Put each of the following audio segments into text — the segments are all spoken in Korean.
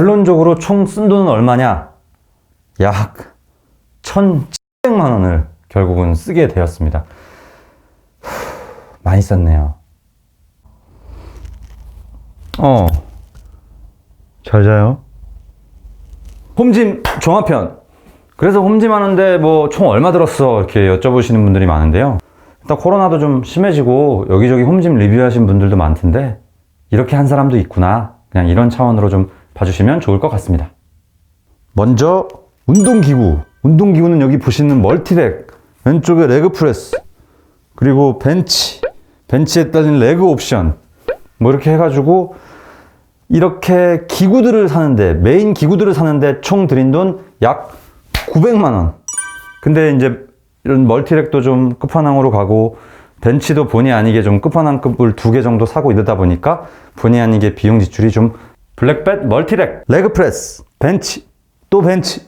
결론적으로 총 쓴 돈은 얼마냐? 약 1,700만 원을 결국은 쓰게 되었습니다. 후, 많이 썼네요. 어. 잘 자요. 홈짐 종합편. 그래서 홈짐 하는데 뭐 총 얼마 들었어? 이렇게 여쭤보시는 분들이 많은데요. 일단 코로나도 좀 심해지고 여기저기 홈짐 리뷰하신 분들도 많던데 이렇게 한 사람도 있구나. 그냥 이런 차원으로 좀 봐주시면 좋을 것 같습니다. 먼저 운동기구. 운동기구는 여기 보시는 멀티렉. 왼쪽에 레그 프레스. 그리고 벤치. 벤치에 따른 레그 옵션. 뭐 이렇게 해가지고 이렇게 기구들을 사는데 메인 기구들을 사는데 총 들인 돈 약 900만 원. 근데 이제 이런 멀티렉도 좀 끝판왕으로 가고 벤치도 본의 아니게 좀 끝판왕급을 두 개 정도 사고 이러다 보니까 본의 아니게 비용 지출이 좀 블랙벳 멀티렉 레그 프레스 벤치 또 벤치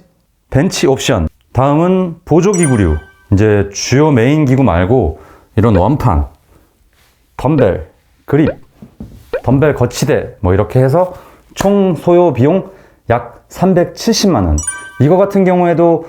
벤치 옵션 다음은 보조기구류 이제 주요 메인 기구 말고 이런 원판 덤벨 그립 덤벨 거치대 뭐 이렇게 해서 총 소요 비용 약 370만 원. 이거 같은 경우에도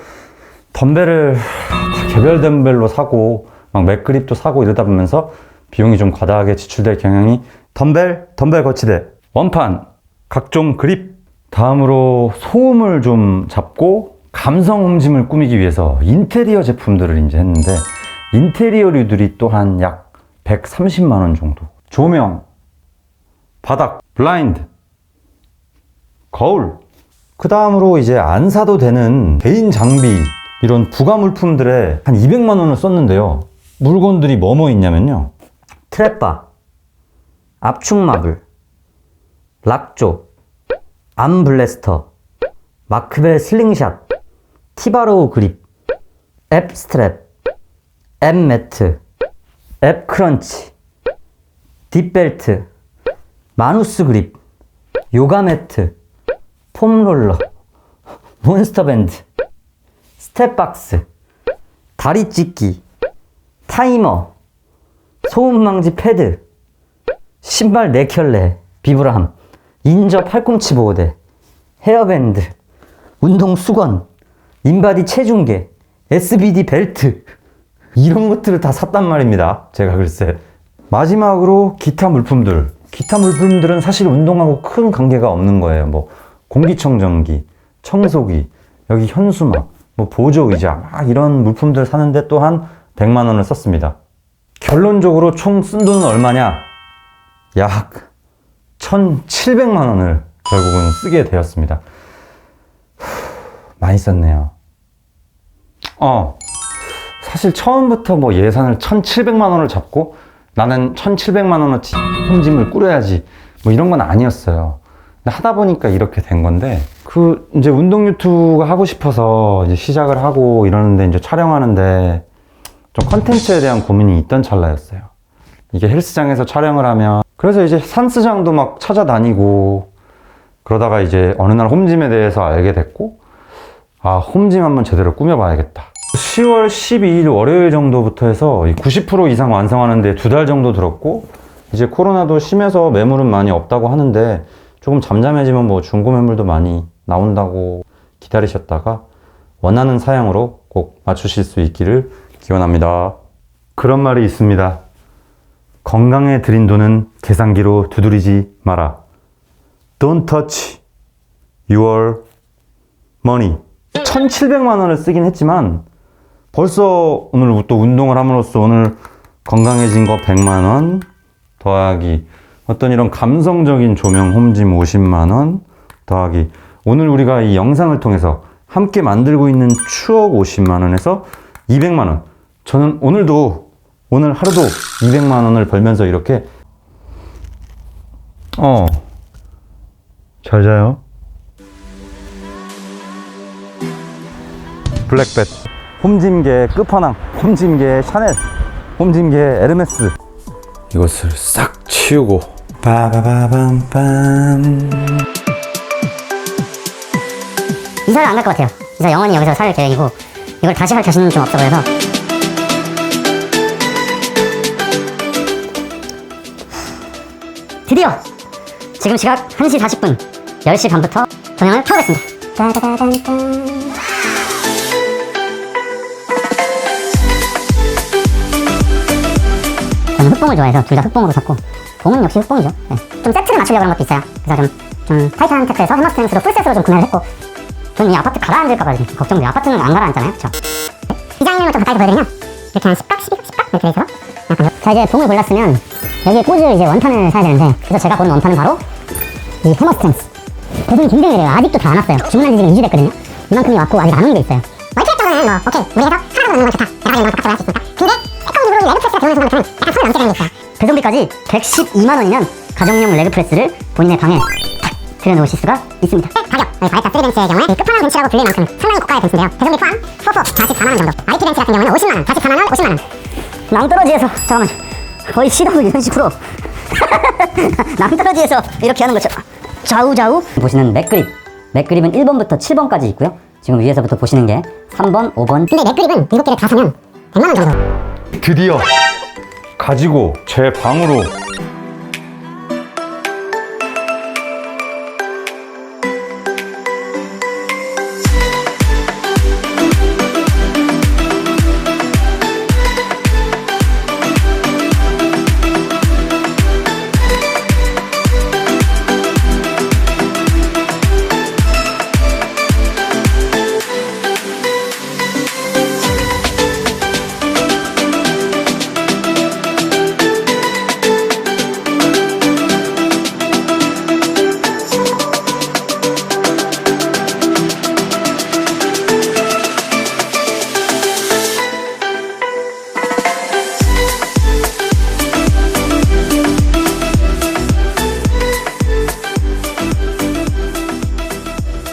덤벨을 다 개별 덤벨로 사고 막 맥그립도 사고 이러다 보면서 비용이 좀 과다하게 지출될 경향이 덤벨, 덤벨 거치대, 원판, 각종 그립 다음으로 소음을 좀 잡고 감성 홈짐을 꾸미기 위해서 인테리어 제품들을 이제 했는데 인테리어류들이 또한 약 130만 원 정도. 조명, 바닥, 블라인드, 거울. 그 다음으로 이제 안 사도 되는 개인 장비, 이런 부가 물품들에 한 200만 원을 썼는데요. 물건들이 뭐뭐 있냐면요. 트랩바, 압축마블, 락조, 암블래스터, 마크벨 슬링샷, 티바로우 그립, 앱 스트랩, 앱 매트, 앱 크런치, 딥벨트, 마누스 그립, 요가 매트, 폼 롤러, 몬스터 밴드, 스텝 박스, 다리 찢기, 타이머, 소음방지 패드, 신발 4켤레, 비브람, 인저 팔꿈치 보호대, 헤어밴드, 운동 수건, 인바디 체중계, SBD 벨트 이런 것들을 다 샀단 말입니다. 제가 글쎄 마지막으로 기타 물품들. 기타 물품들은 사실 운동하고 큰 관계가 없는 거예요. 뭐 공기청정기, 청소기, 여기 현수막, 뭐 보조 의자 막 이런 물품들 사는데 또한 100만 원을 썼습니다. 결론적으로 총 쓴 돈은 얼마냐? 약 1,700만 원을 결국은 쓰게 되었습니다. 후, 많이 썼네요. 어, 사실 처음부터 뭐 예산을 1,700만 원을 잡고 나는 1,700만 원어치 홈짐을 꾸려야지 뭐 이런 건 아니었어요. 근데 하다 보니까 이렇게 된 건데 그 이제 운동 유튜브가 하고 싶어서 이제 시작을 하고 이러는데 이제 촬영하는데 좀 컨텐츠에 대한 고민이 있던 찰나였어요. 이게 헬스장에서 촬영을 하면 그래서 이제 산스장도 막 찾아다니고 그러다가 이제 어느 날 홈짐에 대해서 알게 됐고 아 홈짐 한번 제대로 꾸며봐야겠다. 10월 12일 월요일 정도부터 해서 90% 이상 완성하는데 두 달 정도 들었고 이제 코로나도 심해서 매물은 많이 없다고 하는데 조금 잠잠해지면 뭐 중고 매물도 많이 나온다고 기다리셨다가 원하는 사양으로 꼭 맞추실 수 있기를 기원합니다. 그런 말이 있습니다. 건강에 들인 돈은 계산기로 두드리지 마라. Don't touch your money. 1,700만 원을 쓰긴 했지만 벌써 오늘 또 운동을 함으로써 오늘 건강해진 거 100만 원 더하기 어떤 이런 감성적인 조명 홈짐 50만 원 더하기 오늘 우리가 이 영상을 통해서 함께 만들고 있는 추억 50만 원에서 200만 원. 저는 오늘도 오늘 하루도 200만 원을 벌면서 이렇게? 어. 잘 자요. 블랙벳. 홈짐계 끝판왕. 홈짐계 샤넬. 홈짐계 에르메스. 이것을 싹 치우고. 빠바바밤밤. 이사를 안 갈 것 같아요. 이사 영원히 여기서 살 계획이고 이걸 다시 할 자신은 좀 없어 보여서 드디어 지금 시각 1시 40분 10시 반부터 동영을 켜보겠습니다. 저는 흑봉을 좋아해서 둘 다 흑봉으로 샀고 봉은 역시 흑봉이죠. 네. 좀 세트를 맞추려고 하는 것도 있어요. 그래서 좀, 좀 타이트한 택트에서 해머스트랭스로 풀셋으로 좀 구매를 했고 저는 이 아파트 가라앉을까봐 좀 걱정돼요. 아파트는 안 가라앉잖아요. 그쵸? 디자인을 좀 가까이서 보여드리면 이렇게 한 10각, 12각, 10각 이렇게 돼서 약간 자 이제 봉을 골랐으면 여기에 꽂을 이제 원판을 사야 되는데 그래서 제가 고른 원판은 바로 이 해머 스트랭스 배송이 굉장히 느려요. 아직도 다 안 왔어요. 주문한 지 지금 2주 됐거든요. 이만큼이 왔고 아직 안온게 있어요. 월트랙 정도는 뭐 오케이 우리 해서 사라고 넣는 건 좋다. 여러 가지 이런 거 바꿔서 할수 있으니까. 근데 에코노미로 레그프레스가 들어오는 순간부터는 약간 손이 넘게 되는 게 있어요. 배송비까지 112만 원이면 가정용 레그프레스를 본인의 방에 탁 들여놓으실 수가 있습니다. 가격 여기 바이타 3벤츠의 경우에 이 끝판왕 벤츠라고 불릴 만큼 상당히 고가의 벤츠인데요. 배송비 포함 4포 44만 원 정도. IT 벤츠 같은 경우는 50만 원, 44만 원, 50만 원. 낭떠러지에서 잠깐만 거의 시동을 이런 식으로 낭떠러지에서 이렇게 하는 것처럼 좌우좌우 보시는 맥그립. 맥그립은 1번부터 7번까지 있고요. 지금 위에서부터 보시는 게 3번, 5번, 근데 맥그립은 7개를 다 사면 100만 원 정도 드디어 가지고 제 방으로